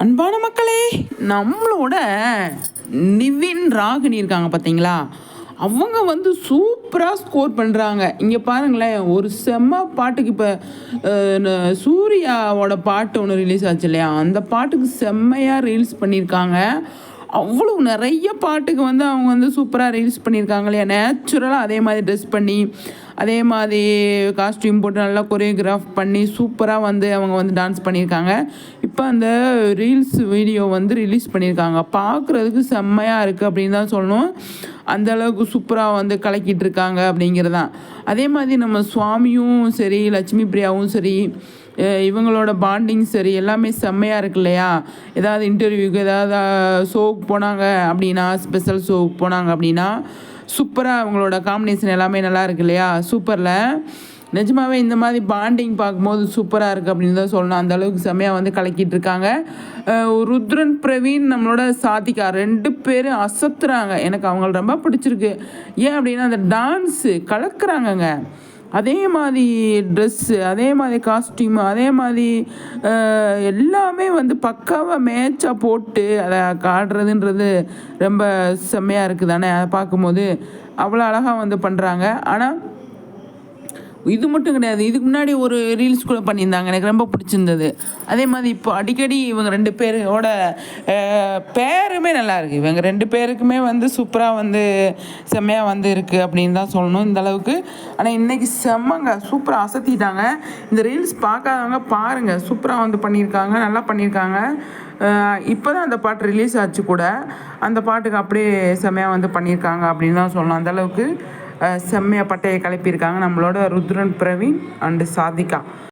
அன்பான மக்களே நம்மளோட நிவின் ராகினி இருக்காங்க பார்த்தீங்களா அவங்க வந்து சூப்பராக ஸ்கோர் பண்ணுறாங்க இங்கே பாருங்களேன் ஒரு செம்ம பாட்டுக்கு இப்போ சூர்யாவோட பாட்டு ஒன்று ரிலீஸ் ஆச்சு இல்லையா? அந்த பாட்டுக்கு செம்மையாக ரீல்ஸ் பண்ணியிருக்காங்க. அவ்வளோ நிறைய பாட்டுக்கு வந்து அவங்க வந்து சூப்பராக ரீல்ஸ் பண்ணியிருக்காங்க இல்லையா நேச்சுரலாக அதே மாதிரி ட்ரெஸ் பண்ணி அதே மாதிரி காஸ்டியூம் போட்டு நல்லா கொரியோகிராஃப் பண்ணி சூப்பராக வந்து அவங்க வந்து டான்ஸ் பண்ணியிருக்காங்க. இப்போ அந்த ரீல்ஸ் வீடியோ வந்து ரிலீஸ் பண்ணியிருக்காங்க. பார்க்குறதுக்கு செம்மையாக இருக்குது அப்படின்னு தான் சொல்லணும். அந்த அளவுக்கு சூப்பராக வந்து கலக்கிட்டு இருக்காங்க அப்படிங்கிறது தான் அதே மாதிரி நம்ம சுவாமியும் சரி லட்சுமி பிரியாவும் சரி இவங்களோட பாண்டிங் சரி எல்லாமே செம்மையாக இருக்கு இல்லையா? ஏதாவது இன்டர்வியூக்கு ஏதாவது ஷோவுக்கு போனாங்க அப்படின்னா ஸ்பெஷல் ஷோவுக்கு போனாங்க அப்படின்னா சூப்பராக அவங்களோட காம்பினேஷன் எல்லாமே நல்லா இருக்கு இல்லையா? சூப்பரில். நிஜமாவே இந்த மாதிரி பாண்டிங் பார்க்கும்போது சூப்பராக இருக்குது அப்படின்னு தான் சொல்லணும். அந்த அளவுக்கு செம்மையாக வந்து கலக்கிட்டு இருக்காங்க. ருத்ரன் பிரவீன் நம்மளோட சாதிகா ரெண்டு பேரும் அசத்துறாங்க. எனக்கு அவங்கள ரொம்ப பிடிச்சிருக்கு. ஏன் அப்படின்னா அந்த டான்ஸு கலக்குறாங்கங்க. அதே மாதிரி ட்ரெஸ்ஸு அதே மாதிரி காஸ்டியூமு அதே மாதிரி எல்லாமே வந்து பக்காவாக மேட்சாக போட்டு அதை காடுறதுன்றது ரொம்ப செம்மையாக இருக்குது தானே அதை பார்க்கும்போது அவ்வளோ அழகாக வந்து பண்ணுறாங்க ஆனால் இது மட்டும் கிடையாது. இதுக்கு முன்னாடி ஒரு ரீல்ஸ் கூட பண்ணியிருந்தாங்க. எனக்கு ரொம்ப பிடிச்சிருந்தது. அதே மாதிரி இப்போ அடிக்கடி இவங்க ரெண்டு பேரோட பேருமே நல்லாயிருக்கு இவங்க ரெண்டு பேருக்குமே வந்து சூப்பராக வந்து செம்மையாக வந்து இருக்குது அப்படின்னு தான் சொல்லணும் இந்த அளவுக்கு. ஆனால் இன்றைக்கி செம்மங்க. சூப்பராக அசத்திட்டாங்க. இந்த ரீல்ஸ் பார்க்காதவங்க பாருங்கள் சூப்பராக வந்து பண்ணியிருக்காங்க. நல்லா பண்ணியிருக்காங்க. இப்போ தான் அந்த பாட்டு ரிலீஸ் ஆச்சு கூட. அந்த பாட்டுக்கு அப்படியே செம்மையாக வந்து பண்ணியிருக்காங்க அப்படின்னு தான் சொல்லணும். அந்தளவுக்கு செம்மையாக பட்டையை கிளப்பியிருக்காங்க நம்மளோட ருத்ரன் பிரவீன் அண்டு சாதிகா.